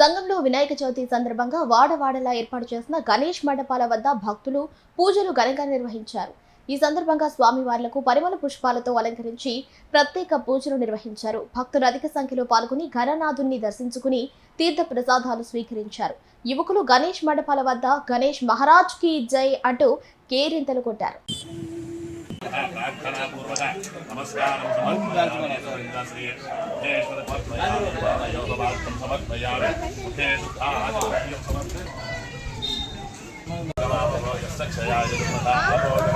సంఘంలో వినాయక చవితి సందర్భంగా వాడవాడలా ఏర్పాటు చేసిన గణేష్ మండపాల వద్ద భక్తులు పూజలు ఘనంగా నిర్వహించారు. ఈ సందర్భంగా స్వామివార్లకు పరిమళ పుష్పాలతో అలంకరించి ప్రత్యేక పూజలు నిర్వహించారు. భక్తులు అధిక సంఖ్యలో పాల్గొని ఘననాథుని దర్శించుకుని తీర్థ ప్రసాదాలు స్వీకరించారు. యువకులు గణేష్ మండపాల వద్ద గణేష్ మహారాజ్కి జై అంటూ కేరింతలు కొట్టారు. ప్రార్థనాపూర్వక నమస్కారం సమర్పయామి శ్రీ జయేశ్వర సమర్పయామి యోగవాక్యం సమర్పయామి ముఖే సుఖాచమహ్యం సమర్పయామి క్షయాయ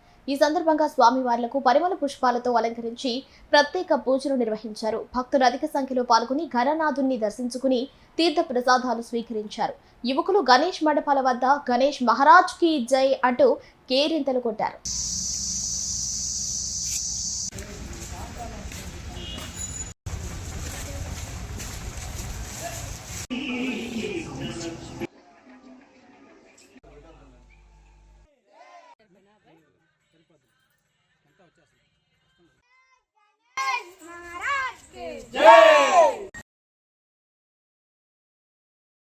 ఈ సందర్భంగా స్వామివార్లకు పరిమళ పుష్పాలతో అలంకరించి ప్రత్యేక పూజలు నిర్వహించారు. భక్తులు అధిక సంఖ్యలో పాల్గొని ఘననాథుని దర్శించుకుని తీర్థ ప్రసాదాలు స్వీకరించారు. యువకులు గణేష్ మండపాల వద్ద గణేష్ మహారాజ్కి జై అంటూ కేరింతలు కొట్టారు. వచ్చేస్తుంది.